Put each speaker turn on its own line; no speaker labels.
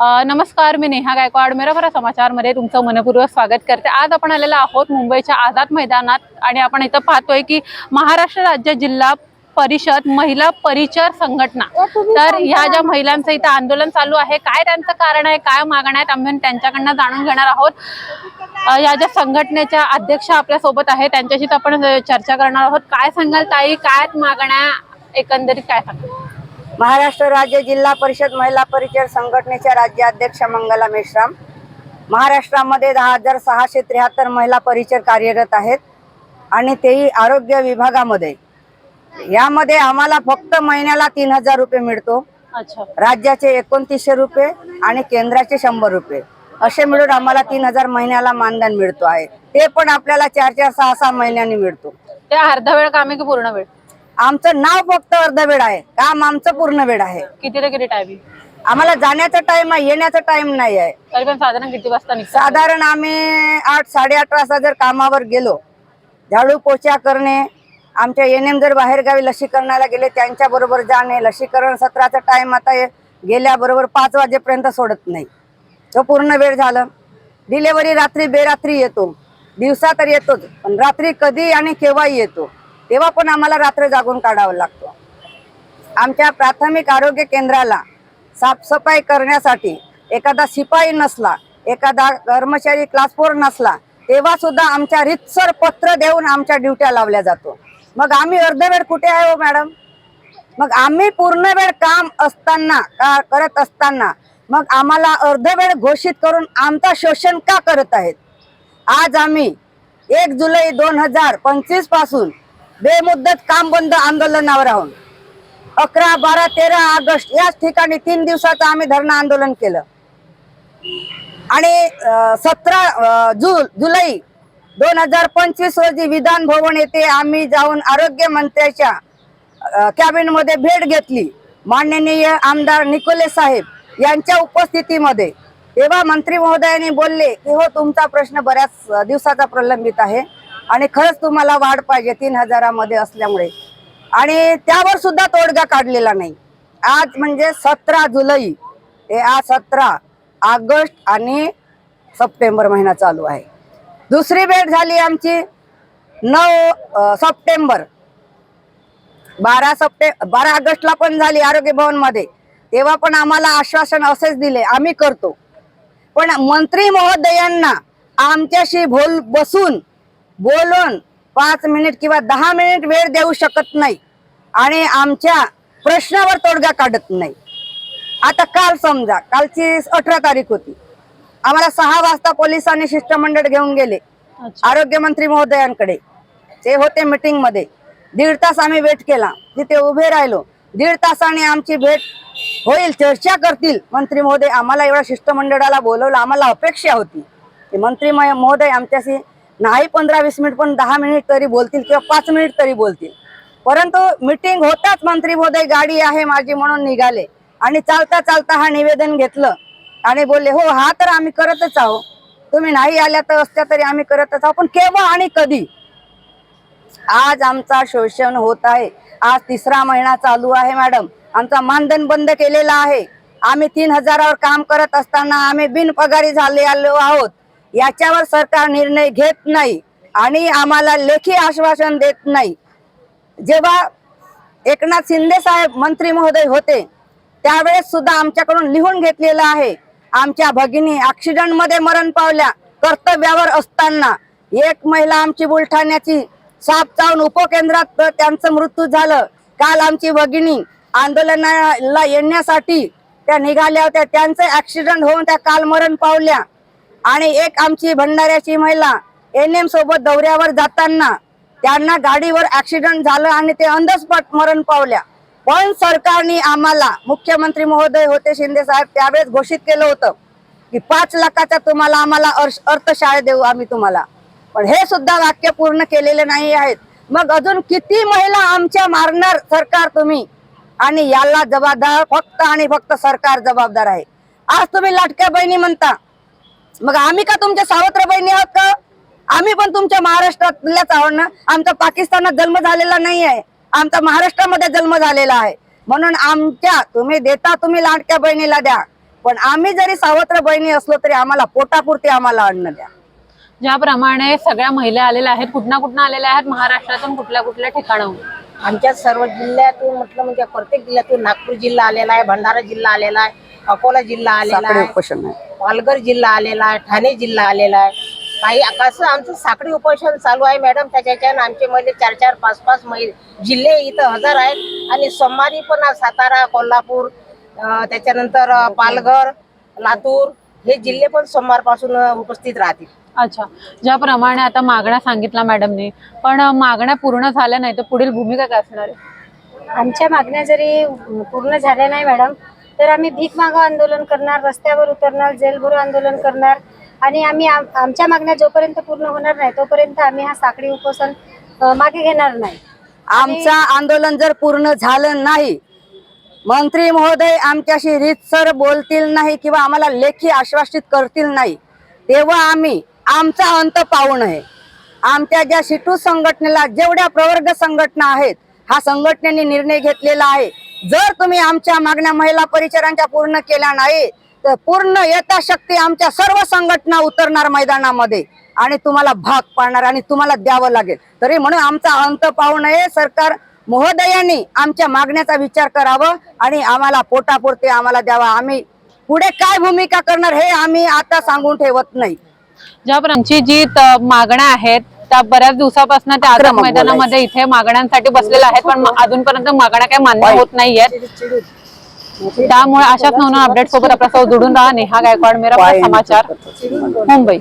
नमस्कार मी नेहा गायकवाड. मेराभरा समाचारमध्ये तुमचं मनपूर्वक स्वागत करते. आज आपण आलेलो आहोत मुंबईच्या आझाद मैदानात आणि आपण इथं पाहतोय की महाराष्ट्र राज्य जिल्हा परिषद महिला परिचर संघटना. तर ह्या ज्या महिलांचं इथं आंदोलन चालू आहे काय त्यांचं कारण आहे काय मागण्या आहेत आम्ही त्यांच्याकडनं जाणून घेणार आहोत. या ज्या संघटनेच्या अध्यक्ष आपल्यासोबत आहे त्यांच्याशीच आपण चर्चा करणार आहोत. काय सांगाल ताई? काय मागण्या? एकंदरीत काय सांगाल?
महाराष्ट्र राज्य जिल्हा परिषद महिला परिचय संघटनेच्या राज्याध्यक्ष मंगला मेश्राम. महाराष्ट्रामध्ये दहा हजार सहाशे त्र्याहत्तर महिला परिचर कार्यरत आहेत आणि तेही आरोग्य विभागामध्ये. यामध्ये आम्हाला फक्त महिन्याला तीन हजार रुपये मिळतो. राज्याचे एकोणतीसशे रुपये आणि केंद्राचे शंभर रुपये. असे मिळून आम्हाला तीन हजार महिन्याला मानधन मिळतो आहे. ते पण आपल्याला चार चार सहा सहा महिन्यांनी मिळतो.
ते अर्धा वेळ काम की पूर्ण वेळ?
आमचं नाव फक्त अर्धवेळ आहे. काम आमचं पूर्ण वेळ आहे.
किती ते किती टायमिंग
आम्हाला जाण्याचा टाइम आहे येण्याचा टाइम नाही आहे.
तरी पण साधारण किती वाजता
साधारण आम्ही आठ साडेआठ वाजता जर कामावर गेलो झाडू पोछा करणे आमच्या एन एम जर बाहेरगावी लसीकरणाला गेले त्यांच्या बरोबर जाणे लसीकरण सत्राचा टाइम आता हे गेल्याबरोबर पाच वाजेपर्यंत सोडत नाही. तो पूर्ण वेळ झालं. डिलेवरी रात्री बेरात्री येतो. दिवसा तर येतोच पण रात्री कधी आणि केव्हाही येतो. तेव्हा पण आम्हाला रात्र जागून काढावं लागतो. आमच्या प्राथमिक आरोग्य केंद्राला साफसफाई करण्यासाठी एखादा शिपाई नसला एखादा कर्मचारी क्लास फोर नसला तेव्हा सुद्धा आमच्या रितसर पत्र देऊन आमच्या ड्युट्या लावल्या जातो. मग आम्ही अर्धवेळ कुठे आहे हो मॅडम? मग आम्ही पूर्ण वेळ काम असताना का करत असताना मग आम्हाला अर्धवेळ घोषित करून आमचा शोषण का करत आहेत? आज आम्ही एक जुलै दोन हजार पंचवीसपासून बेमुद्दत काम बंद आंदोलनावर आहोत. अकरा बारा तेरा ऑगस्ट याच ठिकाणी तीन दिवसाचं आम्ही धरणं आंदोलन केलं. आणि सतरा जु जुलै दोन हजार पंचवीस रोजी विधान भवन येथे आम्ही जाऊन आरोग्य मंत्र्याच्या कॅबिनमध्ये भेट घेतली. माननीय आमदार निकोले साहेब यांच्या उपस्थितीमध्ये. तेव्हा मंत्री महोदयाने बोलले की हो तुमचा प्रश्न बऱ्याच दिवसाचा प्रलंबित आहे. आणि खरंच तुम्हाला वाढ पाहिजे तीन हजारामध्ये असल्यामुळे. आणि त्यावर सुद्धा तोडगा काढलेला नाही. आज म्हणजे सतरा जुलै ते आज सतरा ऑगस्ट आणि सप्टेंबर महिना चालू आहे. दुसरी भेट झाली आमची नऊ सप्टेंबर. बारा सप्टे बारा ऑगस्टला पण झाली आरोग्य भवनमध्ये. तेव्हा पण आम्हाला आश्वासन असेच दिले आम्ही करतो. पण मंत्री महोदयांना आमच्याशी बोल बसून बोलून पाच मिनिट किंवा दहा मिनिट वेळ देऊ शकत नाही. आणि आमच्या प्रश्नावर तोडगा काढत नाही. आता काल समजा कालची अठरा तारीख होती. आम्हाला सहा वाजता पोलिसांनी शिष्टमंडळ घेऊन गेले.
अच्छा.
आरोग्य मंत्री महोदयांकडे. ते होते मीटिंगमध्ये दीड तास आम्ही वेट केला. तिथे उभे राहिलो. दीड तासाने आमची भेट होईल चर्चा करतील. मंत्री महोदय आम्हाला एवढ्या शिष्टमंडळाला बोलवलं. आम्हाला अपेक्षा होती. की मंत्री महोदय आमच्याशी नाही पंधरा वीस मिनिट पण दहा मिनिट तरी बोलतील किंवा पाच मिनिट तरी बोलतील. परंतु मीटिंग होताच मंत्री महोदय गाडी आहे माझी म्हणून निघाले. आणि चालता चालता हा निवेदन घेतलं. आणि बोलले हो हा तर आम्ही करतच आहोत. तुम्ही नाही आल्या तर असत्या तरी आम्ही करतच आहोत. पण केव्हा आणि कधी? आज आमचा शोषण होत आहे. आज तिसरा महिना चालू आहे मॅडम. आमचा मानधन बंद केलेला आहे. आम्ही तीन हजारावर काम करत असताना आम्ही बिनपगारी झाले आलो आहोत. याच्यावर सरकार निर्णय घेत नाही आणि आम्हाला लेखी आश्वासन देत नाही. जेव्हा एकनाथ शिंदे साहेब मंत्री महोदय होते त्यावेळेस सुद्धा आमच्याकडून लिहून घेतलेलं आहे आमच्या भगिनी ऍक्सिडेंटमध्ये मरण पावल्या कर्तव्यावर असताना एक महिला आमची बुलढाण्याची साप चावून उपकेंद्रात त्यांचं मृत्यू झालं. काल आमची भगिनी आंदोलनाला येण्यासाठी त्या निघाल्या होत्या त्यांचं ऍक्सिडेंट होऊन त्या काल मरण पावल्या. आणि एक आमची भंडाऱ्याची महिला एन एम सोबत दौऱ्यावर जाताना त्यांना गाडीवर ऍक्सिडेंट झालं आणि ते अंधस्पट मरण पावल्या. पण सरकारने आम्हाला मुख्यमंत्री महोदय होते शिंदे साहेब त्यावेळेस घोषित केलं होतं की पाच लाखाचा तुम्हाला आम्हाला अर्श- देऊ आम्ही तुम्हाला. पण हे सुद्धा वाक्य पूर्ण केलेले नाही आहेत. मग अजून किती महिला आमच्या मारणार सरकार तुम्ही? आणि याला जबाबदार फक्त आणि फक्त सरकार जबाबदार आहे. आज तुम्ही लाटक्या बहिणी म्हणता मग आम्ही का तुमच्या सावत्र बहिणी आहोत का? आम्ही पण तुमच्या महाराष्ट्रातल्याच आहोत ना आमचा पाकिस्तानात जन्म झालेला नाही आहे. आमचा महाराष्ट्रामध्ये जन्म झालेला आहे. म्हणून आमच्या तुम्ही देता तुम्ही लाडक्या बहिणीला द्या. पण आम्ही जरी सावत्र बहिणी असलो तरी आम्हाला पोटापुरती आम्हाला अन्न द्या.
ज्याप्रमाणे सगळ्या महिला आलेल्या आहेत कुठना कुठनं आलेल्या आहेत महाराष्ट्रातून कुठल्या कुठल्या ठिकाणाहून.
आमच्या सर्व जिल्ह्यातून म्हटलं म्हणजे प्रत्येक जिल्ह्यातून नागपूर जिल्हा आलेला आहे भंडारा जिल्हा आलेला आहे अकोला जिल्हा आलेला आहे. पालघर जिल्हा आलेला आहे ठाणे जिल्हा आलेला आहे. काही कसं आमचं साखळी उपोषण चालू आहे मॅडम त्याच्याच्यानं आमचे महिले चार चार पाच पाच महिल जिल्हे इथं हजर आहेत. आणि सोमवारी पण आज सातारा कोल्हापूर त्याच्यानंतर पालघर लातूर हे जिल्हे पण सोमवारपासून उपस्थित राहतील.
अच्छा. ज्याप्रमाणे आता मागण्या सांगितल्या मॅडमनी पण मागण्या पूर्ण झाल्या नाही तर पुढील भूमिका काय असणार आहे?
आमच्या मागण्या जरी पूर्ण झाल्या नाही मॅडम तर आम्ही भीक मागो आंदोलन करणार रस्त्यावर उतरणार जेल भरो आंदोलन करणार आणि आम्ही आम- आमच्या मागण्या जोपर्यंत पूर्ण होणार नाही तोपर्यंत आम्ही हा साखळी उपोषण मागे घेणार नाही.
आमचं आंदोलन जर पूर्ण झालं नाही मंत्री महोदय आमच्याशी रीतसर बोलतील नाही किंवा आम्हाला लेखी आश्वासित करतील नाही तेव्हा आम्ही आमचा अंत पाहू नये. आमच्या ज्या शिटू संघटनेला जेवढ्या प्रवर्ग संघटना आहेत हा संघटनेने निर्णय घेतलेला आहे. जर तुम्ही आमच्या मागण्या महिला परिचारांच्या पूर्ण केल्या नाही तर पूर्ण यथाशक्ती आमच्या सर्व संघटना उतरणार मैदानामध्ये. आणि तुम्हाला भाग पाडणार आणि तुम्हाला द्यावं लागेल. तरी म्हणून आमचा अंत पाहू नये. सरकार महोदयांनी आमच्या मागण्याचा विचार करावं आणि आम्हाला पोटापुरते आम्हाला द्यावा. आम्ही पुढे काय भूमिका करणार हे आम्ही आता सांगून ठेवत नाही.
ज्या आमची जी मागण्या आहेत त्या बऱ्याच दिवसापासून त्या आझाद मैदानामध्ये इथे मागण्यांसाठी बसलेल्या आहेत पण अजूनपर्यंत मागण्या काही मान्य होत नाहीयेत. त्यामुळे अशाच नवनवीन अपडेट सोबत आपल्यासोबत जोडून राहा. नेहा गायकवाड मेरा समाचार मुंबई.